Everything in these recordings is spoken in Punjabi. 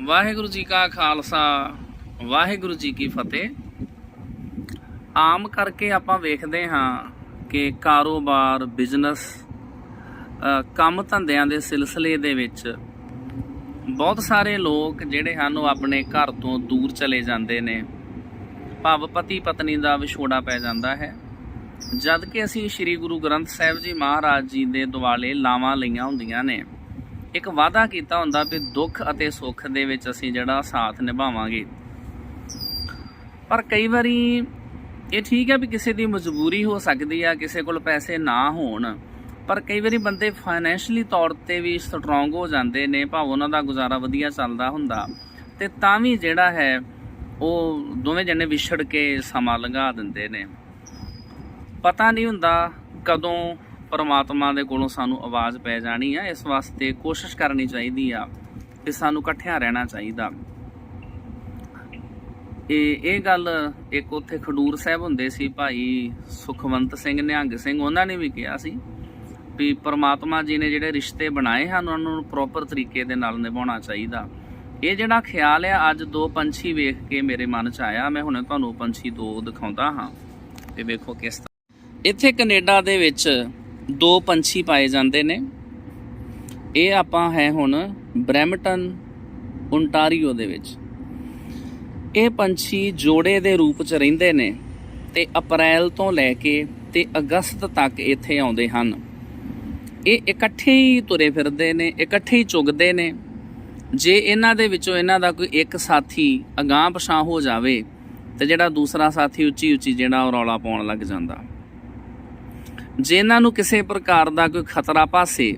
ਵਾਹਿਗੁਰੂ ਜੀ ਕਾ ਖਾਲਸਾ, ਵਾਹਿਗੁਰੂ ਜੀ ਕੀ ਫਤਿਹ। ਆਮ ਕਰਕੇ ਆਪਾਂ ਵੇਖਦੇ ਹਾਂ ਕਿ ਕਾਰੋਬਾਰ, ਬਿਜ਼ਨਸ ਕੰਮ ਧੰਦਿਆਂ ਦੇ ਸਿਲਸਿਲੇ ਦੇ ਵਿੱਚ ਬਹੁਤ ਸਾਰੇ ਲੋਕ ਜਿਹੜੇ ਹਨ ਉਹ ਆਪਣੇ ਘਰ ਤੋਂ ਦੂਰ ਚਲੇ ਜਾਂਦੇ ਨੇ। ਭਾਵ ਪਤੀ ਪਤਨੀ ਦਾ ਵਿਛੋੜਾ ਪੈ ਜਾਂਦਾ ਹੈ। ਜਦ ਕਿ ਅਸੀਂ ਸ੍ਰੀ ਗੁਰੂ ਗ੍ਰੰਥ ਸਾਹਿਬ ਜੀ ਮਹਾਰਾਜ ਜੀ ਦੇ ਦੁਆਲੇ ਲਾਵਾਂ ਲਈਆਂ ਹੁੰਦੀਆਂ ਨੇ। ਇੱਕ ਵਾਅਦਾ ਕੀਤਾ ਹੁੰਦਾ ਵੀ ਦੁੱਖ ਅਤੇ ਸੁੱਖ ਦੇ ਵਿੱਚ ਅਸੀਂ ਜਿਹੜਾ ਸਾਥ ਨਿਭਾਵਾਂਗੇ। ਪਰ ਕਈ ਵਾਰੀ ਇਹ ਠੀਕ ਹੈ ਵੀ ਕਿਸੇ ਦੀ ਮਜਬੂਰੀ ਹੋ ਸਕਦੀ ਆ, ਕਿਸੇ ਕੋਲ ਪੈਸੇ ਨਾ ਹੋਣ, ਪਰ ਕਈ ਵਾਰੀ ਬੰਦੇ ਫਾਈਨੈਂਸ਼ਲੀ ਤੌਰ ਤੇ ਵੀ ਸਟਰੋਂਗ ਹੋ ਜਾਂਦੇ ਨੇ, ਭਾਵੇਂ ਉਹਨਾਂ ਦਾ ਗੁਜ਼ਾਰਾ ਵਧੀਆ ਚੱਲਦਾ ਹੁੰਦਾ। ਤੇ ਤਾਂ ਵੀ ਜਿਹੜਾ ਹੈ, ਉਹ ਦੋਵੇਂ ਜਣੇ ਵਿਛੜ ਕੇ ਸਮਾਂ ਲੰਘਾ ਦਿੰਦੇ ਨੇ। ਪਤਾ ਨਹੀਂ ਹੁੰਦਾ ਕਦੋਂ ਪਰਮਾਤਮਾ ਦੇ ਕੋਲੋਂ ਸਾਨੂੰ ਆਵਾਜ਼ ਪੈ ਜਾਣੀ ਆ, ਇਸ ਵਾਸਤੇ ਕੋਸ਼ਿਸ਼ ਕਰਨੀ ਚਾਹੀਦੀ ਆ ਕਿ ਸਾਨੂੰ ਇਕੱਠਿਆਂ ਰਹਿਣਾ ਚਾਹੀਦਾ। ਇਹ ਇਹ ਗੱਲ ਇੱਕ ਉੱਥੇ ਖਡੂਰ ਸਾਹਿਬ ਹੁੰਦੇ ਸੀ ਭਾਈ ਸੁਖਵੰਤ ਸਿੰਘ, ਨਿਹੰਗ ਸਿੰਘ, ਉਹਨਾਂ ਨੇ ਵੀ ਕਿਹਾ ਸੀ ਵੀ ਪਰਮਾਤਮਾ ਜੀ ਨੇ ਜਿਹੜੇ ਰਿਸ਼ਤੇ ਬਣਾਏ ਹਨ, ਉਹਨਾਂ ਨੂੰ ਪ੍ਰੋਪਰ ਤਰੀਕੇ ਦੇ ਨਾਲ ਨਿਭਾਉਣਾ ਚਾਹੀਦਾ। ਇਹ ਜਿਹੜਾ ਖਿਆਲ ਆ, ਅੱਜ ਦੋ ਪੰਛੀ ਵੇਖ ਕੇ ਮੇਰੇ ਮਨ 'ਚ ਆਇਆ, ਮੈਂ ਹੁਣੇ ਤੁਹਾਨੂੰ ਪੰਛੀ ਦੋ ਦਿਖਾਉਂਦਾ ਹਾਂ। ਤੇ ਵੇਖੋ ਕਿਸ ਤਰ੍ਹਾਂ। ਇੱਥੇ ਕੈਨੇਡਾ ਦੇ ਵਿੱਚ ਦੋ ਪੰਛੀ ਪਾਏ ਜਾਂਦੇ ਨੇ। ਇਹ ਆਪਾਂ ਹੈ ਹੁਣ ਬ੍ਰੈਮਟਨ ਓਨਟਾਰੀਓ ਦੇ ਵਿੱਚ। ਇਹ ਪੰਛੀ ਜੋੜੇ ਦੇ ਰੂਪ 'ਚ ਰਹਿੰਦੇ ਨੇ ਤੇ ਅਪ੍ਰੈਲ ਤੋਂ ਲੈ ਕੇ ਤੇ ਅਗਸਤ ਤੱਕ ਇੱਥੇ ਆਉਂਦੇ ਹਨ। ਇਹ ਇਕੱਠੇ ਹੀ ਤੁਰੇ ਫਿਰਦੇ ਨੇ, ਇਕੱਠੇ ਹੀ ਚੁਗਦੇ ਨੇ। ਜੇ ਇਹਨਾਂ ਦੇ ਵਿੱਚੋਂ ਇਹਨਾਂ ਦਾ ਕੋਈ ਇੱਕ ਸਾਥੀ ਅਗਾਂਹ ਪਛਾਂ ਹੋ ਜਾਵੇ ਤੇ ਜਿਹੜਾ ਦੂਸਰਾ ਸਾਥੀ ਉੱਚੀ ਉੱਚੀ ਜਿਹੜਾ ਉਹ ਰੌਲਾ ਪਾਉਣ ਲੱਗ ਜਾਂਦਾ। ਜੇ ਇਹਨਾਂ ਨੂੰ ਕਿਸੇ ਪ੍ਰਕਾਰ ਦਾ ਕੋਈ ਖਤਰਾ ਪਾਸੇ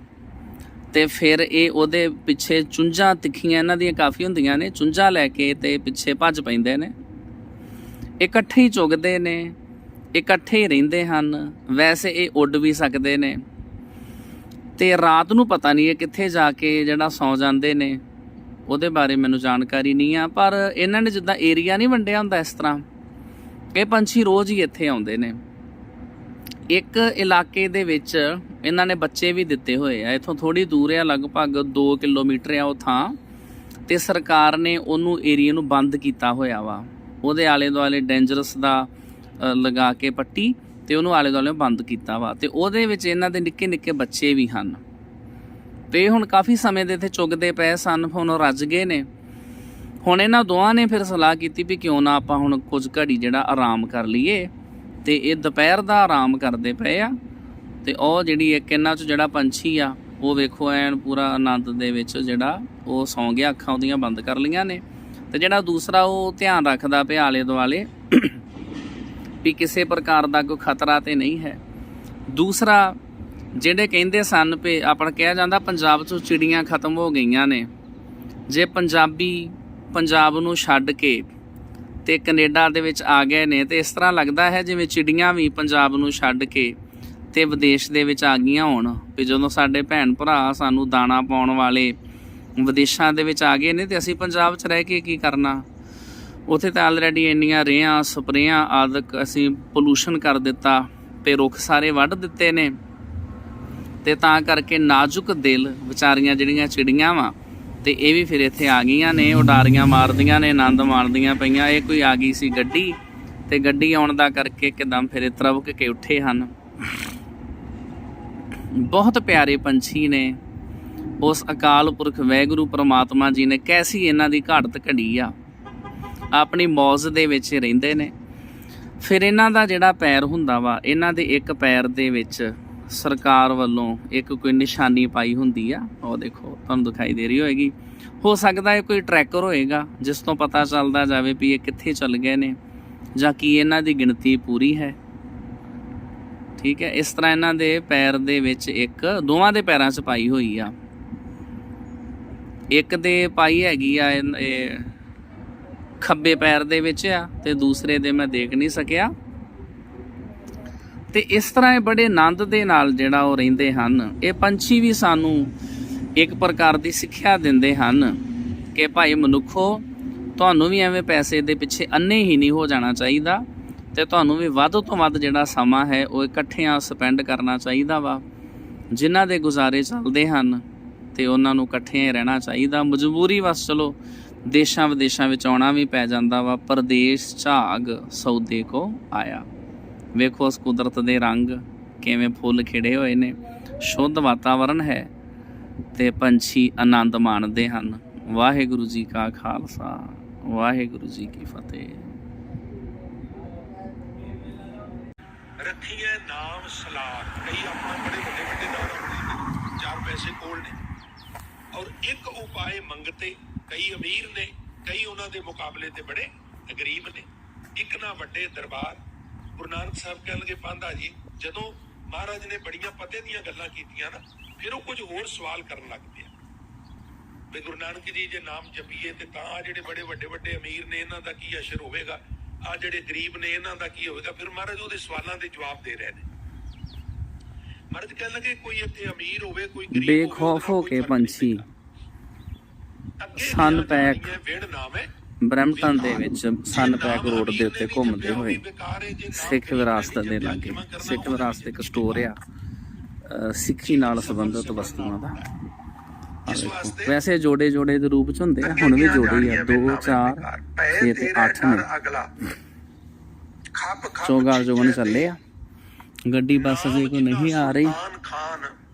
ਤੇ ਫਿਰ ਇਹ ਉਹਦੇ ਪਿੱਛੇ ਚੁੰਝਾਂ ਤਿੱਖੀਆਂ ਇਹਨਾਂ ਦੀਆਂ ਕਾਫੀ ਹੁੰਦੀਆਂ ਨੇ, ਚੁੰਝਾਂ ਲੈ ਕੇ ਤੇ ਪਿੱਛੇ ਭੱਜ ਪੈਂਦੇ ਨੇ। ਇਕੱਠੇ ਹੀ ਚੁਗਦੇ ਨੇ, ਇਕੱਠੇ ਹੀ ਰਹਿੰਦੇ ਹਨ, ਵੈਸੇ ਇਹ ਉੱਡ ਵੀ ਸਕਦੇ ਨੇ। ਤੇ ਰਾਤ ਨੂੰ ਪਤਾ ਨਹੀਂ ਇਹ ਕਿੱਥੇ ਜਾ ਕੇ ਜਿਹੜਾ ਸੌ ਜਾਂਦੇ ਨੇ, ਉਹਦੇ ਬਾਰੇ ਮੈਨੂੰ ਜਾਣਕਾਰੀ ਨਹੀਂ ਆ, ਪਰ ਇਹਨਾਂ ਨੇ ਜਿੱਦਾਂ ਏਰੀਆ ਨਹੀਂ ਵੰਡਿਆ ਹੁੰਦਾ ਇਸ ਤਰ੍ਹਾਂ, ਇਹ ਪੰਛੀ ਰੋਜ਼ ਹੀ ਇੱਥੇ ਆਉਂਦੇ ਨੇ। ਇੱਕ ਇਲਾਕੇ ਦੇ ਵਿੱਚ ਇਹਨਾਂ ਨੇ ਬੱਚੇ ਵੀ ਦਿੱਤੇ ਹੋਏ ਆ। ਇਥੋਂ ਥੋੜੀ ਦੂਰ ਆ, ਲਗਭਗ 2 ਕਿਲੋਮੀਟਰ ਆ ਉਹ ਥਾਂ। ਤੇ ਸਰਕਾਰ ਨੇ ਉਹਨੂੰ ਏਰੀਆ ਨੂੰ ਬੰਦ ਕੀਤਾ ਹੋਇਆ ਵਾ। ਉਹਦੇ ਆਲੇ ਦੁਆਲੇ ਡੇਂਜਰਸ ਦਾ ਲਗਾ ਕੇ ਪੱਟੀ ਤੇ ਉਹਨੂੰ ਆਲੇ ਦੁਆਲੇ ਬੰਦ ਕੀਤਾ ਵਾ। ਤੇ ਉਹਦੇ ਵਿੱਚ ਇਹਨਾਂ ਦੇ ਨਿੱਕੇ ਨਿੱਕੇ ਬੱਚੇ ਵੀ ਹਨ। ਤੇ ਹੁਣ ਕਾਫੀ ਸਮੇਂ ਦੇ ਇੱਥੇ ਚੁਗਦੇ ਪਏ ਸਨ, ਹੁਣ ਉਹ ਰੱਜ ਗਏ ਨੇ। ਹੁਣ ਇਹਨਾਂ ਦੋਵਾਂ ਨੇ ਫਿਰ ਸਲਾਹ ਕੀਤੀ ਵੀ ਕਿਉਂ ਨਾ ਆਪਾਂ ਹੁਣ ਕੁਝ ਘੜੀ ਜਿਹੜਾ ਆਰਾਮ ਕਰ ਲਈਏ। ਤੇ ਇਹ ਦੁਪਹਿਰ ਦਾ ਆਰਾਮ ਕਰਦੇ ਪਏ ਆ। ਤੇ ਉਹ ਜਿਹੜੀ ਇੱਕ ਇਹਨਾਂ ਚ ਜਿਹੜਾ ਪੰਛੀ ਆ, ਉਹ ਵੇਖੋ ਐਨ ਪੂਰਾ ਆਨੰਦ ਦੇ ਵਿੱਚ ਜਿਹੜਾ ਉਹ ਸੌਂ ਗਿਆ, ਅੱਖਾਂ ਉਹਦੀਆਂ ਬੰਦ ਕਰ ਲਈਆਂ ਨੇ। ਤੇ ਜਿਹੜਾ ਦੂਸਰਾ ਉਹ ਧਿਆਨ ਰੱਖਦਾ ਪਿਆ ਆਲੇ ਦੁਆਲੇ ਵੀ ਕਿਸੇ ਪ੍ਰਕਾਰ ਦਾ ਕੋਈ ਖਤਰਾ ਤੇ ਨਹੀਂ ਹੈ। ਦੂਸਰਾ, ਜਿਹੜੇ ਕਹਿੰਦੇ ਸਨ ਵੀ ਆਪਣਾ ਕਿਹਾ ਜਾਂਦਾ ਪੰਜਾਬ ਤੋਂ ਚਿੜੀਆਂ ਖਤਮ ਹੋ ਗਈਆਂ ਨੇ, ਜੇ ਪੰਜਾਬੀ ਪੰਜਾਬ ਨੂੰ ਛੱਡ ਕੇ ਤੇ ਕੈਨੇਡਾ ਦੇ ਵਿੱਚ ਆ ਗਏ ਨੇ ਤੇ ਇਸ ਤਰ੍ਹਾਂ ਲੱਗਦਾ ਹੈ ਜਿਵੇਂ ਚਿੜੀਆਂ ਵੀ ਪੰਜਾਬ ਨੂੰ ਛੱਡ ਕੇ ਤੇ ਵਿਦੇਸ਼ ਦੇ ਵਿੱਚ ਆ ਗਈਆਂ ਹੋਣ ਵੀ ਜਦੋਂ ਸਾਡੇ ਭੈਣ ਭਰਾ ਸਾਨੂੰ ਦਾਣਾ ਪਾਉਣ ਵਾਲੇ ਵਿਦੇਸ਼ਾਂ ਦੇ ਵਿੱਚ ਆ ਗਏ ਨੇ ਤੇ ਅਸੀਂ ਪੰਜਾਬ 'ਚ ਰਹਿ ਕੇ ਕੀ ਕਰਨਾ? ਉਥੇ ਤਾਂ ਆਲਰੇਡੀ ਇੰਨੀਆਂ ਰੇਹਾਂ, ਸਪਰੇਆਂ ਆਦਿਕ ਅਸੀਂ ਪੋਲੂਸ਼ਨ ਕਰ ਦਿੱਤਾ ਤੇ ਰੁੱਖ ਸਾਰੇ ਵੱਢ ਦਿੱਤੇ ਨੇ ਤੇ ਤਾਂ ਕਰਕੇ ਨਾਜ਼ੁਕ ਦਿਲ ਵਿਚਾਰੀਆਂ ਜਿਹੜੀਆਂ ਚਿੜੀਆਂ ਵਾ ਤੇ ਇਹ ਵੀ ਫਿਰ ਇੱਥੇ ਆ ਗਈਆਂ ਨੇ, ਉਡਾਰੀਆਂ ਮਾਰਦੀਆਂ ਨੇ, ਆਨੰਦ ਮਾਣਦੀਆਂ ਪਈਆਂ। ਇਹ ਕੋਈ ਆ ਗਈ ਸੀ ਗੱਡੀ ਤੇ ਗੱਡੀ ਆਉਣ ਦਾ ਕਰਕੇ ਇੱਕਦਮ ਫਿਰ ਇਹ ਤਰਵਕ ਕੇ ਉੱਠੇ ਹਨ। ਬਹੁਤ ਪਿਆਰੇ ਪੰਛੀ ਨੇ। ਉਸ ਅਕਾਲ ਪੁਰਖ ਵੈਗੁਰੂ ਪ੍ਰਮਾਤਮਾ ਜੀ ਨੇ ਕੈਸੀ ਇਹਨਾਂ ਦੀ ਘਾੜਤ ਘੜੀ ਆ। ਆਪਣੀ ਮੌਜ ਦੇ ਵਿੱਚ ਰਹਿੰਦੇ ਨੇ। ਫਿਰ ਇਹਨਾਂ ਦਾ ਜਿਹੜਾ ਪੈਰ ਹੁੰਦਾ ਵਾ, ਇਹਨਾਂ ਦੇ ਇੱਕ ਪੈਰ ਦੇ ਵਿੱਚ ਸਰਕਾਰ ਵੱਲੋਂ ਇੱਕ ਕੋਈ ਨਿਸ਼ਾਨੀ ਪਾਈ ਹੁੰਦੀ ਆ, ਉਹ ਦੇਖੋ ਤੁਹਾਨੂੰ ਦਿਖਾਈ ਦੇ ਰਹੀ ਹੋਏਗੀ। ਹੋ ਸਕਦਾ ਹੈ ਕੋਈ ਟਰੈਕਰ ਹੋਏਗਾ, ਜਿਸ ਤੋਂ ਪਤਾ ਚੱਲਦਾ ਜਾਵੇ ਵੀ ਇਹ ਕਿੱਥੇ ਚੱਲ ਗਏ ਨੇ, ਜਾਂ ਕੀ ਇਹਨਾਂ ਦੀ ਗਿਣਤੀ ਪੂਰੀ ਹੈ। ਠੀਕ ਹੈ, ਇਸ ਤਰ੍ਹਾਂ ਇਹਨਾਂ ਦੇ ਪੈਰ ਦੇ ਵਿੱਚ ਇੱਕ, ਦੋਵਾਂ ਦੇ ਪੈਰਾਂ 'ਚ ਪਾਈ ਹੋਈ ਆ। ਇੱਕ ਦੇ ਪਾਈ ਹੈਗੀ ਆ, ਇਹ ਖੱਬੇ ਪੈਰ ਦੇ ਵਿੱਚ ਆ, ਤੇ ਦੂਸਰੇ ਦੇ ਮੈਂ ਦੇਖ ਨਹੀਂ ਸਕਿਆ। ਤੇ ਇਸ ਤਰ੍ਹਾਂ ਇਹ ਬੜੇ ਆਨੰਦ ਦੇ ਨਾਲ ਜਿਹੜਾ ਉਹ ਰਹਿੰਦੇ ਹਨ, ਇਹ ਪੰਛੀ ਵੀ ਸਾਨੂੰ ਇੱਕ ਪ੍ਰਕਾਰ ਦੀ ਸਿੱਖਿਆ ਦਿੰਦੇ ਹਨ ਕਿ ਭਾਈ ਮਨੁੱਖੋ, ਤੁਹਾਨੂੰ ਵੀ ਐਵੇਂ ਪੈਸੇ ਦੇ ਪਿੱਛੇ ਅੰਨੇ ਹੀ ਨਹੀਂ ਹੋ ਜਾਣਾ ਚਾਹੀਦਾ ਤੇ ਤੁਹਾਨੂੰ ਵੀ ਵੱਧ ਤੋਂ ਵੱਧ ਜਿਹੜਾ ਸਮਾਂ ਹੈ ਉਹ ਇਕੱਠਿਆਂ ਸਪੈਂਡ ਕਰਨਾ ਚਾਹੀਦਾ ਵਾ। ਜਿਨ੍ਹਾਂ ਦੇ ਗੁਜ਼ਾਰੇ ਚੱਲਦੇ ਹਨ ਤੇ ਉਹਨਾਂ ਨੂੰ ਇਕੱਠੇ ਰਹਿਣਾ ਚਾਹੀਦਾ। ਮਜਬੂਰੀ ਵਸ ਚਲੋ ਦੇਸ਼ਾਂ ਵਿਦੇਸ਼ਾਂ ਵਿੱਚ ਆਉਣਾ ਵੀ ਪੈ ਜਾਂਦਾ ਵਾ। ਪਰਦੇਸ ਝਾਗ ਸੌਦੇ ਕੋ ਆਇਆ। ਵੇਖੋ ਉਸ ਕੁਦਰਤ ਦੇ ਰੰਗ ਕਿਵੇਂ ਫੁੱਲ ਖਿੜੇ ਹੋਏ ਨੇ। ਸ਼ੁੱਧ ਵਾਤਾਵਰਣ ਹੈ ਤੇ ਪੰਛੀ ਆਨੰਦ ਮਾਣਦੇ ਹਨ। ਵਾਹਿਗੁਰੂ ਜੀ ਕਾ ਖਾਲਸਾ, ਵਾਹਿਗੁਰੂ ਜੀ ਕੀ ਫਤਿਹ। ਰੱਖੀਏ ਨਾਮ ਸਲਾਹ ਕਈ ਆਪਣਾ ਬੜੇ ਵੱਡੇ ਵੱਡੇ ਨਾਮ ਚਾਰ ਪੈਸੇ ਕੋਲ ਨੇ। ਔਰ ਇੱਕ ਉਪਾਏ ਮੰਗਤੇ, ਕਈ ਅਮੀਰ ਨੇ, ਕਈ ਉਹਨਾਂ ਦੇ ਮੁਕਾਬਲੇ ਤੇ ਬੜੇ ਗਰੀਬ ਨੇ। ਇੱਕ ਨਾ ਵੱਡੇ ਦਰਬਾਰ ਗੁਰੂ ਨਾਨਕ ਸਾਹਿਬ ਕਹਿਣਗੇ ਪਾਂਦਾ ਜੀ ਜਦੋਂ ਮਹਾਰਾਜ ਨੇ ਬੜੀਆਂ ਪਤੇ ਦੀਆਂ ਗੱਲਾਂ ਕੀਤੀਆਂ ਨਾ ਫਿਰ ਉਹ ਕੁਝ ਹੋਰ ਸਵਾਲ ਕਰਨ ਲੱਗ ਪਿਆ। ਵੀ ਗੁਰੂ ਨਾਨਕ ਜੀ ਜੇ ਨਾਮ ਜਪੀਏ ਤੇ ਤਾਂ ਆਹ ਜਿਹੜੇ ਬੜੇ ਵੱਡੇ ਵੱਡੇ ਅਮੀਰ ਨੇ ਇਹਨਾਂ ਦਾ ਕੀ ਅਸਰ ਹੋਵੇਗਾ? ਆ ਜਿਹੜੇ ਗਰੀਬ ਨੇ ਇਹਨਾਂ ਦਾ ਕੀ ਹੋਵੇਗਾ? ਫਿਰ ਮਹਾਰਾਜ ਉਹਦੇ ਸਵਾਲਾਂ ਦੇ ਜਵਾਬ ਦੇ ਰਹੇ ਨੇ। ਮਹਾਰਾਜ ਕਹਿਣ ਲੱਗੇ ਕੋਈ ਇੱਥੇ ਅਮੀਰ ਹੋਵੇ ਕੋਈ ਗਰੀਬ ਬੇਖੌਫ ਹੋ ਕੇ ਪੰਛੀ। ਸਨ ਪੈਕ ਵਿਣ ਨਾਮ ਹੈ। ਬ੍ਰੈਂਪਟਨ ਦੇ ਵਿੱਚ ਸਨ ਰੋਡ ਦੇ ਉੱਤੇ ਘੁੰਮਦੇ ਹੋਏ ਸਿੱਖ ਵਿਰਾਸਤ ਦੇ ਲਾਗੇ। ਸਿੱਖ ਵਿਰਾਸਤ ਇੱਕ ਸਟੋਰ ਆ ਸਿੱਖੀ ਨਾਲ ਸੰਬੰਧਿਤ ਵਸਤੂਆਂ ਦਾ। ਵੈਸੇ ਜੋੜੇ ਜੋੜੇ ਦੇ ਰੂਪ ਚ ਹੁੰਦੇ ਆ, ਹੁਣ ਵੀ ਜੋੜੇ ਆ। 2 4 6 ਤੇ 8 ਨੇ। ਚੋਗਾ ਜੋਗਣ ਚੱਲੇ ਆ। ਗੱਡੀ ਬੱਸ ਜੇ ਕੋਈ ਨਹੀਂ ਆ ਰਹੀ।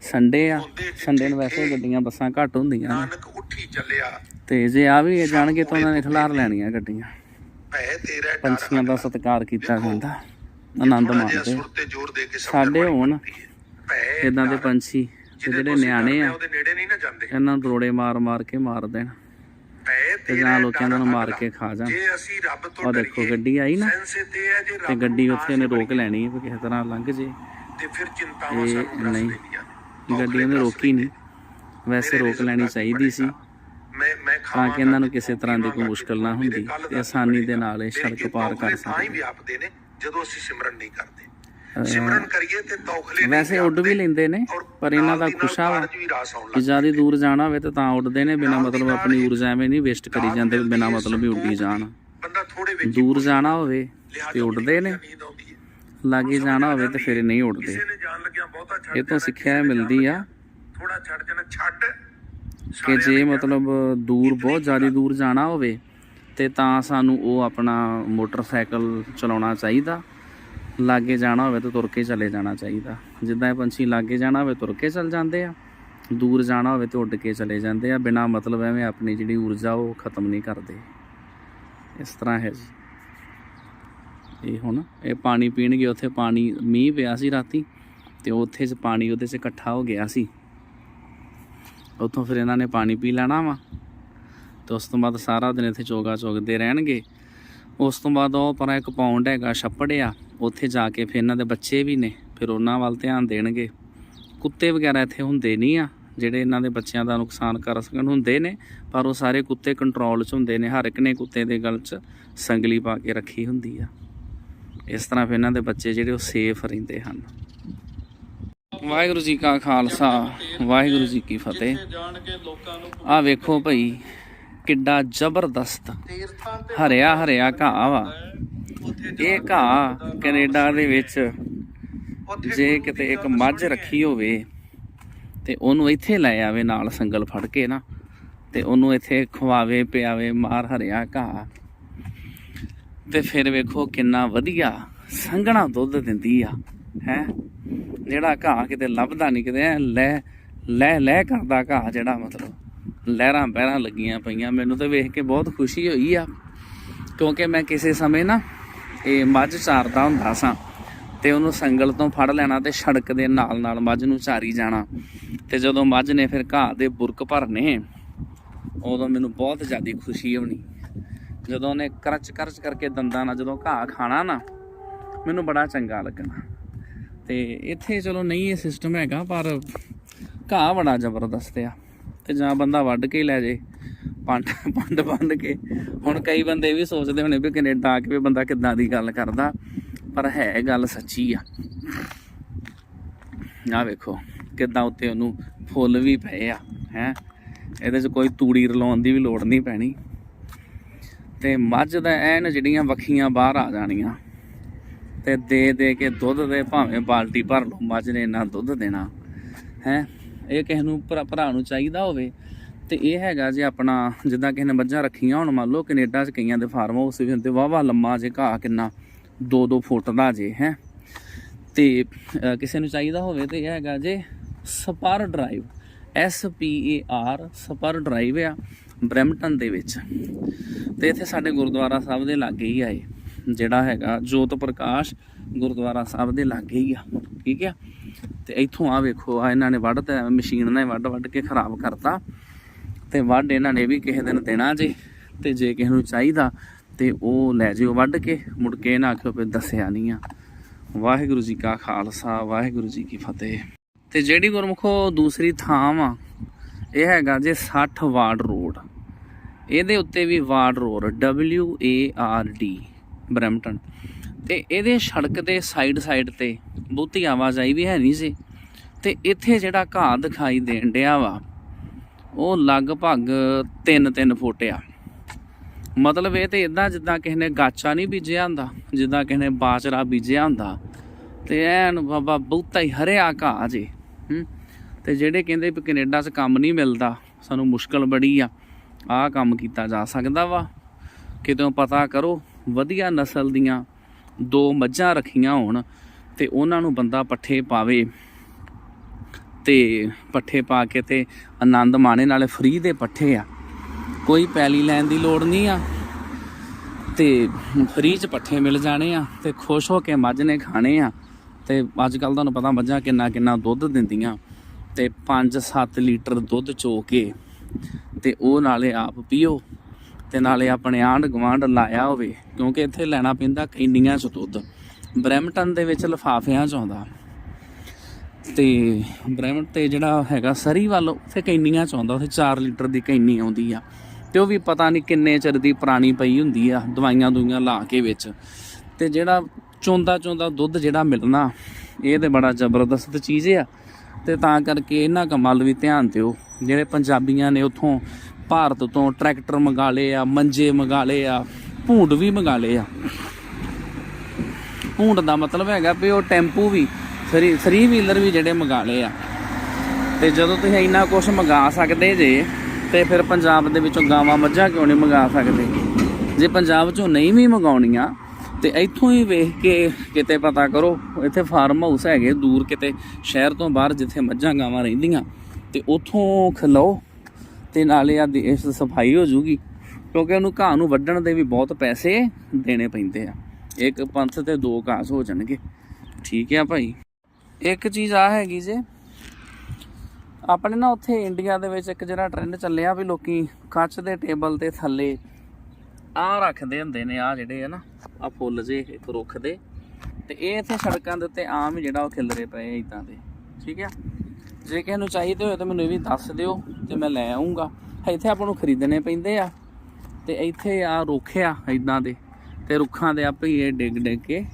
ਸੰਡੇ ਆ। ਸੰਡੇ ਨੂੰ ਵੈਸੇ ਗੱਡੀਆਂ ਬੱਸਾਂ ਘੱਟ ਹੁੰਦੀਆਂ ਨਾਨਕ ਉੱਠੀ ਚੱਲਿਆ। ਤੇ ਜੇ ਆ ਵੀ ਜਾਣਗੇ ਤਾਂ ਉਹਨਾਂ ਨੇ ਖਿਲਾਰ ਲੈਣੀਆਂ ਗੱਡੀਆਂ। ਭੈ ਤੇਰਾ ਡਰ ਪੰਛੀਆਂ ਦਾ ਸਤਿਕਾਰ ਕੀਤਾ ਜਾਂਦਾ। ਆਨੰਦ ਮਾਣਦੇ। ਸਾਡੇ ਹੋਣ। ਇਦਾਂ ਦੇ। ਪੰਛੀ ਜਿਹੜੇ ਨਿਆਣੇ ਆ ਨਾ ਇਹਨਾਂ ਨੂੰ ਦਰੋੜੇ ਮਾਰ ਮਾਰ ਕੇ ਮਾਰ ਦੇਣ। ਤੇ ਜਾਂ ਲੋਕਾਂ ਨੂੰ ਮਾਰ। ਕੇ ਖਾ ਜਾਣ। ਜੇ ਅਸੀਂ ਰੱਬ ਤੋਂ ਉਹ ਦੇਖੋ ਗੱਡੀ ਆਈ ਨਾ। ਤੇ ਗੱਡੀ ਨੂੰ ਉੱਥੇ ਨਾ ਰੋਕ ਲੈਣੀ ਹੈ ਕਿਸੇ ਤਰ੍ਹਾਂ ਲੰਘ ਜੇ। ਤੇ ਫਿਰ ਚਿੰਤਾਵਾਂ ਸਾਨੂੰ ਰਸ ਨਹੀਂ। ਗੱਡੀ ਉਹਨੇ ਰੋਕੀ ਨਹੀਂ। ਵੈਸੇ ਰੋਕ ਲੈਣੀ ਚਾਹੀਦੀ ਸੀ। ਤਾਂ ਕਿ ਇਹਨਾਂ ਨੂੰ ਕਿਸੇ ਤਰ੍ਹਾਂ ਦੀ ਕੋਈ ਮੁਸ਼ਕਲ ਨਾ ਹੁੰਦੀ ਤੇ ਆਸਾਨੀ ਦੇ ਨਾਲ ਇਹ ਸੜਕ ਪਾਰ ਕਰ ਹੀ ਵਿਆਪਦੇ ਨੇ ਜਦੋਂ ਅਸੀਂ ਸਿਮਰਨ ਨਹੀਂ ਕਰਦੇ। ਸਿਮਰਨ ਕਰੀਏ ਤੇ ਤੌਖਲੇ ਵੈਸੇ ਉੱਡ ਵੀ ਲੈਂਦੇ ਨੇ ਪਰ ਇਹਨਾਂ ਦਾ ਖੁਸ਼ਾ ਵਾ ਕਿ ਜ਼ਿਆਦਾ ਦੂਰ ਜਾਣਾ ਹੋਵੇ ਤੇ ਤਾਂ ਉੱਡਦੇ ਨੇ ਬਿਨਾ ਮਤਲਬ ਆਪਣੀ ਹੀ ਊਰਜਾ ਐਵੇਂ ਨਹੀਂ ਵੇਸਟ ਕਰੀ ਜਾਂਦੇ ਬਿਨਾ ਮਤਲਬ ਵੀ ਉੱਡੀ ਜਾਣ। ਬੰਦਾ ਥੋੜੇ ਵਿੱਚ ਹੀ ਦੂਰ ਜਾਣਾ ਹੋਵੇ ਤੇ ਉੱਡਦੇ ਨੇ। ਹੈ। ਲਾਗੇ ਜਾਣਾ ਹੋਵੇ ਤੇ ਫਿਰ ਨਹੀਂ ਉੱਡਦੇ। ਇਹ ਤੋਂ ਸਿੱਖਿਆ ਮਿਲਦੀ ਆ। ਥੋੜਾ ਛੱਡ ਜਾਣਾ ਛੱਡ ਕਿ ਜੇ ਮਤਲਬ ਦੂਰ ਬਹੁਤ ਜ਼ਿਆਦਾ ਦੂਰ ਜਾਣਾ ਹੋਵੇ ਤੇ ਤਾਂ ਸਾਨੂੰ ਉਹ ਆਪਣਾ ਮੋਟਰਸਾਈਕਲ ਚਲਾਉਣਾ ਚਾਹੀਦਾ। ਲਾਗੇ ਜਾਣਾ ਹੋਵੇ ਤਾਂ ਤੁਰ ਕੇ ਚਲੇ ਜਾਣਾ ਚਾਹੀਦਾ। ਜਿੱਦਾਂ ਇਹ ਪੰਛੀ ਲਾਗੇ ਜਾਣਾ ਹੋਵੇ ਤੁਰ ਕੇ ਚਲ ਜਾਂਦੇ ਆ। ਦੂਰ ਜਾਣਾ ਹੋਵੇ ਤੇ ਉੱਡ ਕੇ ਚਲੇ ਜਾਂਦੇ ਆ। ਬਿਨਾ ਮਤਲਬ ਐਵੇਂ ਆਪਣੀ ਜਿਹੜੀ ਊਰਜਾ ਉਹ ਖਤਮ ਨਹੀਂ ਕਰਦੇ। ਇਸ ਤਰ੍ਹਾਂ ਹੈ ਜੀ। ਇਹ ਹੁਣ ਇਹ ਪਾਣੀ ਪੀਣਗੇ ਉੱਥੇ ਪਾਣੀ ਮੀਂਹ ਪਿਆ ਸੀ ਰਾਤੀ ਤੇ ਉੱਥੇ 'ਚ ਪਾਣੀ ਉਹਦੇ 'ਚ ਇਕੱਠਾ ਹੋ ਗਿਆ ਸੀ। ਉੱਥੋਂ ਫਿਰ ਇਹਨਾਂ ਨੇ ਪਾਣੀ ਪੀ ਲੈਣਾ ਵਾ ਤੇ ਉਸ ਤੋਂ ਬਾਅਦ ਸਾਰਾ ਦਿਨ ਇੱਥੇ ਚੋਗਾ ਚੋਗਦੇ ਰਹਿਣਗੇ। ਉਸ ਤੋਂ ਬਾਅਦ ਉਹ ਪਰ ਇੱਕ ਪੌਂਡ ਹੈਗਾ ਛੱਪੜ ਆ ਉੱਥੇ ਜਾ ਕੇ ਫਿਰ ਇਹਨਾਂ ਦੇ ਬੱਚੇ ਵੀ ਨੇ, ਫਿਰ ਉਹਨਾਂ ਵੱਲ ਧਿਆਨ ਦੇਣਗੇ। ਕੁੱਤੇ ਵਗੈਰਾ ਇੱਥੇ ਹੁੰਦੇ ਨਹੀਂ ਆ, ਜਿਹੜੇ ਇਹਨਾਂ ਦੇ ਬੱਚਿਆਂ ਦਾ ਨੁਕਸਾਨ ਕਰ ਸਕਣ ਹੁੰਦੇ ਨੇ, ਪਰ ਉਹ ਸਾਰੇ ਕੁੱਤੇ ਕੰਟਰੋਲ 'ਚ ਹੁੰਦੇ ਨੇ, ਹਰ ਇੱਕ ਨੇ ਕੁੱਤੇ ਦੇ ਗਲ 'ਚ ਸੰਗਲੀ ਪਾ ਕੇ ਰੱਖੀ ਹੁੰਦੀ ਆ। ਇਸ ਤਰ੍ਹਾਂ ਫਿਰ ਇਹਨਾਂ ਦੇ ਬੱਚੇ ਜਿਹੜੇ ਉਹ ਸੇਫ ਰਹਿੰਦੇ ਹਨ। ਵਾਹਿਗੁਰੂ ਜੀ ਕਾ ਖਾਲਸਾ, ਵਾਹਿਗੁਰੂ ਜੀ ਕੀ ਫਤਿਹ। ਆ ਵੇਖੋ ਭਾਈ, ਕਿੱਡਾ ਜ਼ਬਰਦਸਤ ਹਰਿਆ ਹਰਿਆ ਘਾਹ ਵਾ। ਇਹ ਘਾਹ ਕੈਨੇਡਾ ਦੇ ਵਿੱਚ ਜੇ ਕਿਤੇ ਇੱਕ ਮੱਝ ਰੱਖੀ ਹੋਵੇ ਤੇ ਉਹਨੂੰ ਇੱਥੇ ਲੈ ਆਵੇ ਨਾਲ ਸੰਗਲ ਫੜ ਕੇ ਨਾ, ਤੇ ਉਹਨੂੰ ਇੱਥੇ ਖਵਾਵੇ, ਪਿਆਵੇ, ਮਾਰ ਹਰਿਆ ਘਾਹ। ਤੇ ਫਿਰ ਵੇਖੋ ਕਿੰਨਾ ਵਧੀਆ ਸੰਘਣਾ ਦੁੱਧ ਦਿੰਦੀ ਆ, ਹੈ? ਜਿਹੜਾ ਘਾਹ ਕਿਤੇ ਲੱਭਦਾ ਨਹੀਂ, ਕਿਤੇ ਲੈ ਲੈ ਲੈ ਕਰਦਾ ਘਾਹ ਜਿਹੜਾ ਮਤਲਬ ਲਹਿਰਾਂ ਬਹਿਰਾਂ ਲੱਗੀਆਂ ਪਈਆਂ। ਮੈਨੂੰ ਤਾਂ ਵੇਖ ਕੇ ਬਹੁਤ ਖੁਸ਼ੀ ਹੋਈ ਆ, ਕਿਉਂਕਿ ਮੈਂ ਕਿਸੇ ਸਮੇਂ ਨਾ ਇਹ ਮੱਝ ਚਾਰਦਾ ਹੁੰਦਾ ਸਾਂ ਤੇ ਉਹਨੂੰ ਸੰਗਲ ਤੋਂ ਫੜ ਲੈਣਾ ਤੇ ਸੜਕ ਦੇ ਨਾਲ ਨਾਲ ਮੱਝ ਨੂੰ ਚਾਰੀ ਜਾਣਾ। ਤੇ ਜਦੋਂ ਮੱਝ ਨੇ ਫਿਰ ਘਾਹ ਦੇ ਬੁਰਕ ਭਰਨੇ, ਉਦੋਂ ਮੈਨੂੰ ਬਹੁਤ ਜ਼ਿਆਦਾ ਖੁਸ਼ੀ ਹੋਣੀ। ਜਦੋਂ ਉਹਨੇ ਕਰਚ ਕਰਚ ਕਰਕੇ ਦੰਦਾਂ ਨਾਲ ਜਦੋਂ ਘਾਹ ਖਾਣਾ ਨਾ, ਮੈਨੂੰ ਬੜਾ ਚੰਗਾ ਲੱਗਣਾ। ਤੇ ਇੱਥੇ ਚਲੋ ਨਹੀਂ ਇਹ ਸਿਸਟਮ ਹੈਗਾ, ਪਰ ਘਾਹ ਬੜਾ ਜ਼ਬਰਦਸਤ ਆ। ਤੇ ਜਾਂ ਬੰਦਾ ਵੱਢ ਕੇ ਲੈ ਜੇ, ਪੰਡ ਪੰਡ ਬੰਦ ਕੇ। ਹੁਣ ਕਈ ਬੰਦੇ ਵੀ ਸੋਚਦੇ ਹੋਣੇ ਵੀ ਕੈਨੇਡਾ ਆ ਕੇ ਵੀ ਬੰਦਾ ਕਿੱਦਾਂ ਦੀ ਗੱਲ ਕਰਦਾ, ਪਰ ਹੈ ਗੱਲ ਸੱਚੀ ਆ। ਆ ਵੇਖੋ, ਕਿੱਦਾਂ ਉੱਤੇ ਉਹਨੂੰ ਫੁੱਲ ਵੀ ਪਏ ਆ, ਹੈ। ਇਹਦੇ 'ਚ ਕੋਈ ਤੂੜੀ ਰਲਾਉਣ ਦੀ ਵੀ ਲੋੜ ਨਹੀਂ ਪੈਣੀ। ਤੇ ਮੱਝ ਦਾ ਐਨ ਜਿਹੜੀਆਂ ਵੱਖੀਆਂ ਬਾਹਰ ਆ ਜਾਣੀਆਂ। ਤੇ ਦੇ ਦੇ ਕੇ ਦੁੱਧ ਦੇ ਭਾਵੇਂ ਬਾਲਟੀ ਭਰ ਲਓ, ਮੱਝ ਨੇ ਇੰਨਾ ਦੁੱਧ ਦੇਣਾ। ਹੈ? ਇਹ ਕਿਸੇ ਨੂੰ ਭਰਾ ਭਰਾ ਨੂੰ ਚਾਹੀਦਾ ਹੋਵੇ। ਤੇ ਇਹ ਹੈਗਾ ਜੇ ਆਪਣਾ, ਜਿੱਦਾਂ ਕਿਸੇ ਨੇ ਮੱਝਾਂ ਰੱਖੀਆਂ ਹੁਣ, ਮੰਨ ਲਓ ਕੈਨੇਡਾ 'ਚ ਕਈਆਂ ਦੇ ਫਾਰਮ ਹਾਊਸ ਵੀ ਹੁੰਦੇ ਵਾਵਾ ਲੰਮਾ ਜੇ ਘਾਹ ਕਿੰਨਾ 2-2 ਫੁੱਟ ਦਾ ਜੇ, ਹੈ? ਤੇ ਕਿਸੇ ਨੂੰ ਚਾਹੀਦਾ ਹੋਵੇ ਤੇ ਇਹ ਹੈਗਾ ਜੇ Spur Drive, S P A R, Spur Drive ਆ ਬ੍ਰੈਂਪਟਨ ਦੇ ਵਿੱਚ। ਤੇ ਇੱਥੇ ਸਾਡੇ ਗੁਰਦੁਆਰਾ ਸਾਹਿਬ ਦੇ ਲਾਗੇ ਹੀ ਆਏ ਜਿਹੜਾ ਹੈਗਾ ਜੋਤ ਪ੍ਰਕਾਸ਼ ਗੁਰਦੁਆਰਾ ਸਾਹਿਬ ਦੇ ਲਾਗੇ ਹੀ ਆ, ਠੀਕ ਆ? ਤੇ ਇੱਥੋਂ ਆ ਵੇਖੋ, ਆ ਇਹਨਾਂ ਨੇ ਵੱਢ ਤੇ ਮਸ਼ੀਨ ਨਾਲ ਵੱਢ ਵੱਢ ਕੇ ਖਰਾਬ ਕਰਤਾ। ਤੇ ਵੱਢ ਇਹਨਾਂ ਨੇ ਵੀ ਕਿਸੇ ਦਿਨ ਦੇਣਾ ਜੇ, ਤੇ ਜੇ ਕਿਸੇ ਨੂੰ ਚਾਹੀਦਾ, ਤੇ ਉਹ ਲੈ ਜਿਓ ਵੱਢ ਕੇ। ਮੁੜ ਕੇ ਨਾ ਆਖਿਓ ਵੀ ਦੱਸਿਆ ਨਹੀਂ ਆ। ਵਾਹਿਗੁਰੂ ਜੀ ਕਾ ਖਾਲਸਾ, ਵਾਹਿਗੁਰੂ ਜੀ ਕੀ ਫਤਿਹ। ਤੇ ਜਿਹੜੀ ਗੁਰਮੁਖੋ ਦੂਸਰੀ ਥਾਂ ਵਾ, ਇਹ ਹੈਗਾ ਜੇ 60 ਵਾਰਡ ਰੋਡ। ਇਹਦੇ ਉੱਤੇ ਵੀ Ward Road, W A R D Brampton. ਤੇ ਇਹਦੇ ਸੜਕ ਦੇ ਸਾਈਡ ਸਾਈਡ ਤੇ ਬਹੁਤੀ ਆਵਾਜਾਈ ਵੀ ਹੈ ਨਹੀਂ ਸੀ। ਤੇ ਇੱਥੇ ਜਿਹੜਾ ਘਾਹ ਦਿਖਾਈ ਦੇਣ ਡਿਆ ਵਾ, ਉਹ ਲਗਭਗ 3-3 ਫੁੱਟ ਆ। ਮਤਲਬ ਇਹ ਤੇ ਇਦਾਂ ਜਿੱਦਾਂ ਕਿਸੇ ਨੇ ਗਾਚਾ ਨਹੀਂ ਬੀਜਿਆ ਹੁੰਦਾ, ਜਿੱਦਾਂ ਕਿਸੇ ਨੇ ਬਾਜਰਾ ਬੀਜਿਆ ਹੁੰਦਾ। ਤੇ ਐਨ ਬਾਬਾ ਬਹੁਤਾ ਹੀ ਹਰਿਆ ਘਾਹ ਜੇ, ਹੂੰ। ਤੇ ਜਿਹੜੇ ਕਹਿੰਦੇ ਵੀ ਕੈਨੇਡਾ 'ਚ ਕੰਮ ਨਹੀਂ ਮਿਲਦਾ, ਸਾਨੂੰ ਮੁਸ਼ਕਲ ਬੜੀ ਆ, ਆਹ ਕੰਮ ਕੀਤਾ ਜਾ ਸਕਦਾ ਵਾ। ਕਿਤੋਂ ਪਤਾ ਕਰੋ ਵਧੀਆ ਨਸਲ ਦੀਆਂ ਦੋ ਮੱਝਾਂ ਰੱਖੀਆਂ ਹੋਣ ਤੇ ਉਹਨਾਂ ਨੂੰ ਬੰਦਾ ਪੱਠੇ ਪਾਵੇ ਤੇ ਪੱਠੇ ਪਾ ਕੇ ਤੇ ਆਨੰਦ ਮਾਣੇ, ਨਾਲੇ ਫ੍ਰੀ ਦੇ ਪੱਠੇ ਆ। ਕੋਈ ਪੈਲੀ ਲੈਣ ਦੀ ਲੋੜ ਨਹੀਂ ਆ ਤੇ ਫ੍ਰੀ ਚ ਪੱਠੇ ਮਿਲ ਜਾਣੇ ਆ ਤੇ ਖੁਸ਼ ਹੋ ਕੇ ਮੱਝ ਨੇ ਖਾਣੇ ਆ। ਤੇ ਅੱਜ ਕੱਲ ਤੁਹਾਨੂੰ ਪਤਾ ਮੱਝਾਂ ਕਿੰਨਾ ਕਿੰਨਾ ਦੁੱਧ ਦਿੰਦੀਆਂ ਤੇ 5-7 ਲੀਟਰ ਦੁੱਧ ਚੋ ਕੇ ਤੇ ਉਹ ਨਾਲੇ ਆਪ ਪੀਓ। ਤੇ ਨਾਲੇ ਆਪਣੇ ਆਂਢ ਗਵਾਂਢ ਲਾਇਆ ਹੋਵੇ, ਕਿਉਂਕਿ ਇੱਥੇ ਲੈਣਾ ਪੈਂਦਾ ਕੈਨੀਆਂ ਚ ਦੁੱਧ। ਬ੍ਰੈਮਟਨ ਦੇ ਵਿੱਚ ਲਫਾਫਿਆਂ ਚ ਆਉਂਦਾ। ਤੇ ਬ੍ਰੈਮਟ ਤੇ ਜਿਹੜਾ ਹੈਗਾ ਸਰੀ ਵੱਲ, ਉੱਥੇ ਕੈਨੀਆਂ ਚ ਆਉਂਦਾ, ਉੱਥੇ 4 ਲੀਟਰ ਦੀ ਕੈਨੀ ਆਉਂਦੀ ਆ। ਤੇ ਉਹ ਵੀ ਪਤਾ ਨਹੀਂ ਕਿੰਨੇ ਚਿਰ ਦੀ ਪੁਰਾਣੀ ਪਈ ਹੁੰਦੀ ਆ, ਦਵਾਈਆਂ ਦੁਈਆਂ ਲਾ ਕੇ ਵਿੱਚ। ਤੇ ਜਿਹੜਾ ਚੋਂਦਾ ਚੋਂਦਾ ਦੁੱਧ ਜਿਹੜਾ ਮਿਲਣਾ, ਇਹ ਤੇ ਬੜਾ ਜ਼ਬਰਦਸਤ ਚੀਜ਼ ਆ। ਤੇ ਤਾਂ ਕਰਕੇ ਇਹਨਾਂ ਕੰਮਾਂ ਵੱਲ ਵੀ ਧਿਆਨ ਦਿਓ। ਜਿਹੜੇ ਪੰਜਾਬੀਆਂ ਨੇ ਉੱਥੋਂ ਭਾਰਤ ਤੋਂ ਟਰੈਕਟਰ ਮੰਗਾ ਲਏ ਆ, ਮੰਜੇ ਮੰਗਾ ਲਏ ਆ, ਭੂੰਡ ਵੀ ਮੰਗਾ ਲਏ ਆ। ਭੂੰਡ ਦਾ ਮਤਲਬ ਹੈਗਾ ਵੀ ਉਹ ਟੈਂਪੂ ਵੀ ਥਰੀ ਥਰੀ ਵੀਲਰ ਵੀ ਜਿਹੜੇ ਮੰਗਾ ਲਏ ਆ। ਤੇ ਜਦੋਂ ਤੁਸੀਂ ਇੰਨਾ ਕੁਝ ਮੰਗਾ ਸਕਦੇ ਜੇ, ਤੇ ਫਿਰ ਪੰਜਾਬ ਦੇ ਵਿੱਚੋਂ ਗਾਵਾਂ ਮੱਝਾਂ ਕਿਉਂ ਨਹੀਂ ਮੰਗਾ ਸਕਦੇ? ਜੇ ਪੰਜਾਬ ਚੋਂ ਨਹੀਂ ਵੀ ਮੰਗਾਉਣੀਆਂ, ਤੇ ਇੱਥੋਂ ਹੀ ਵੇਖ ਕੇ ਕਿਤੇ ਪਤਾ ਕਰੋ, ਇੱਥੇ ਫਾਰਮ ਹਾਊਸ ਹੈਗੇ ਦੂਰ ਕਿਤੇ, ਸ਼ਹਿਰ ਤੋਂ ਬਾਹਰ ਜਿੱਥੇ ਮੱਝਾਂ ਗਾਵਾਂ ਰਹਿੰਦੀਆਂ, ਤੇ ਉੱਥੋਂ ਖਲੋ ਤੇ ਨਾਲੇ ਆ ਇਸ ਸਫ਼ਾਈ ਹੋ ਜੂਗੀ, ਕਿਉਂਕਿ ਉਹਨੂੰ ਘਾਹ ਨੂੰ ਵੱਢਣ ਦੇ ਵੀ ਬਹੁਤ ਪੈਸੇ ਦੇਣੇ ਪੈਂਦੇ ਆ। ਇੱਕ ਪੰਥ ਤੇ ਦੋ ਘਾਸ ਹੋ ਜਾਣਗੇ। ਠੀਕ ਆ ਭਾਈ। ਇੱਕ ਚੀਜ਼ ਆ ਹੈਗੀ ਜੇ, ਆਪਣੇ ਨਾ ਉੱਥੇ ਇੰਡੀਆ ਦੇ ਵਿੱਚ ਇੱਕ ਜਿਹੜਾ ਟ੍ਰੈਂਡ ਚੱਲਿਆ ਵੀ ਲੋਕੀ ਕੱਚ ਦੇ ਟੇਬਲ ਤੇ ਥੱਲੇ ਆ ਰੱਖਦੇ ਹੁੰਦੇ ਨੇ ਆ ਜਿਹੜੇ ਆ ਨਾ ਆ ਫੁੱਲ ਜੇ, ਇੱਕ ਰੁੱਖ ਦੇ। ਤੇ ਇਹ ਇੱਥੇ ਸੜਕਾਂ ਦੇ ਉੱਤੇ ਆਮ ਹੀ ਜਿਹੜਾ ਉਹ ਖਿਲਰੇ ਪਏ ਇਦਾਂ ਦੇ। ਠੀਕ ਆ? ਜੇ ਕਿਸੇ ਨੂੰ ਚਾਹੀਦੇ ਹੋਏ ਤਾਂ ਮੈਨੂੰ ਇਹ ਵੀ ਦੱਸ ਦਿਓ ਤੇ ਮੈਂ ਲੈ ਆਉਂਗਾ ਇੱਥੇ ਆਪਾਂ ਨੂੰ ਖਰੀਦਣੇ ਪੈਂਦੇ ਆ। ਤੇ ਇੱਥੇ ਆ ਰੁੱਖ ਆ ਇਦਾਂ ਦੇ। ਤੇ ਰੁੱਖਾਂ ਦੇ ਆਪੇ ਹੀ ਇਹ ਡਿੱਗ ਡਿੱਗ ਕੇ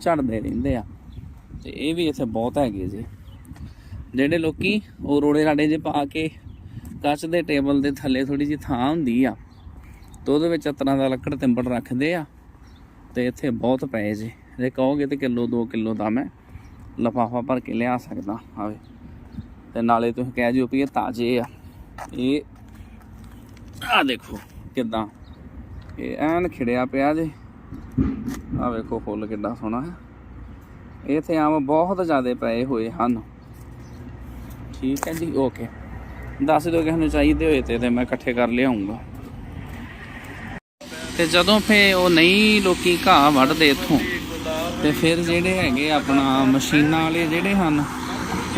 ਝੜਦੇ ਰਹਿੰਦੇ ਆ। ਤੇ ਇਹ ਵੀ ਇੱਥੇ ਬਹੁਤ ਹੈਗੇ ਜੀ। ਜਿਹੜੇ ਲੋਕੀ ਉਹ ਰੋੜੇ ਰਾੜੇ ਜੇ ਪਾ ਕੇ ਕੱਚ ਦੇ ਟੇਬਲ ਦੇ ਥੱਲੇ ਥੋੜੀ ਜਿਹੀ ਥਾਂ ਹੁੰਦੀ ਆ, ਤੇ ਉਹਦੇ ਵਿੱਚ ਇਸ ਤਰ੍ਹਾਂ ਦਾ ਲੱਕੜ ਤਿੰਬੜ ਰੱਖਦੇ ਆ। ਤੇ ਇੱਥੇ ਬਹੁਤ ਪਏ ਜੀ। ਜੇ ਕਹੋਗੇ ਤੇ ਕਿਲੋ 2 ਕਿਲੋ ਦਾ ਮੈਂ ਲਫਾਫਾ ਭਰ ਕੇ ਲਿਆ ਸਕਦਾ। ਆਵੇ। ਤੇ ਨਾਲੇ ਤੁਸੀਂ ਕਹਿ ਜਿਓ ਵੀ ਇਹ ਤਾਜ਼ੇ ਆ। ਇਹ ਆ ਦੇਖੋ ਕਿਦਾਂ। ਇਹ ਐਨ ਖਿੜਿਆ ਪਿਆ ਜੇ। ਆ ਵੇਖੋ ਫੁੱਲ ਕਿੱਡਾ ਸੋਹਣਾ ਹੈ। ਇੱਥੇ ਆਮ ਬਹੁਤ ਜ਼ਿਆਦਾ ਪਏ ਹੋਏ ਹਨ। ਠੀਕ ਹੈ ਜੀ ਓਕੇ ਦੱਸ ਦਿਓ ਕਿਸੇ ਨੂੰ ਚਾਹੀਦੇ ਹੋਏ ਤੇ ਮੈਂ ਇਕੱਠੇ ਕਰ ਲਿਆਉਂਗਾ। ਤੇ ਜਦੋਂ ਫੇ ਉਹ ਨਹੀਂ ਲੋਕੀ ਘਾਹ ਵੱਢਦੇ ਇੱਥੋਂ, ਤੇ ਫਿਰ ਜਿਹੜੇ ਹੈਗੇ ਆਪਣਾ ਮਸ਼ੀਨਾਂ ਵਾਲੇ ਜਿਹੜੇ ਹਨ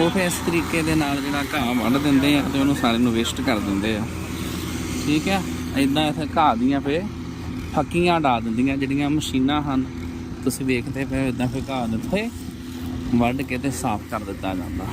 ਉਹ ਫਿਰ ਇਸ ਤਰੀਕੇ ਦੇ ਨਾਲ ਜਿਹੜਾ ਘਾਹ ਵੱਢ ਦਿੰਦੇ ਆ ਤੇ ਉਹਨੂੰ ਸਾਰੇ ਨੂੰ ਵੇਸਟ ਕਰ ਦਿੰਦੇ ਆ। ਠੀਕ ਹੈ ਇਦਾਂ ਇੱਥੇ ਘਾਹ ਦੀਆਂ ਫੇ ਫੱਕੀਆਂ ਡਾ ਦਿੰਦੀਆਂ, ਜਿਹੜੀਆਂ ਮਸ਼ੀਨਾਂ ਹਨ। ਤੁਸੀਂ ਵੇਖਦੇ ਪਏ ਇਦਾਂ ਫੇ ਘਾਹ ਦੇ ਉੱਤੇ ਵੱਢ ਕੇ ਤੇ ਸਾਫ਼ ਕਰ ਦਿੱਤਾ ਜਾਂਦਾ।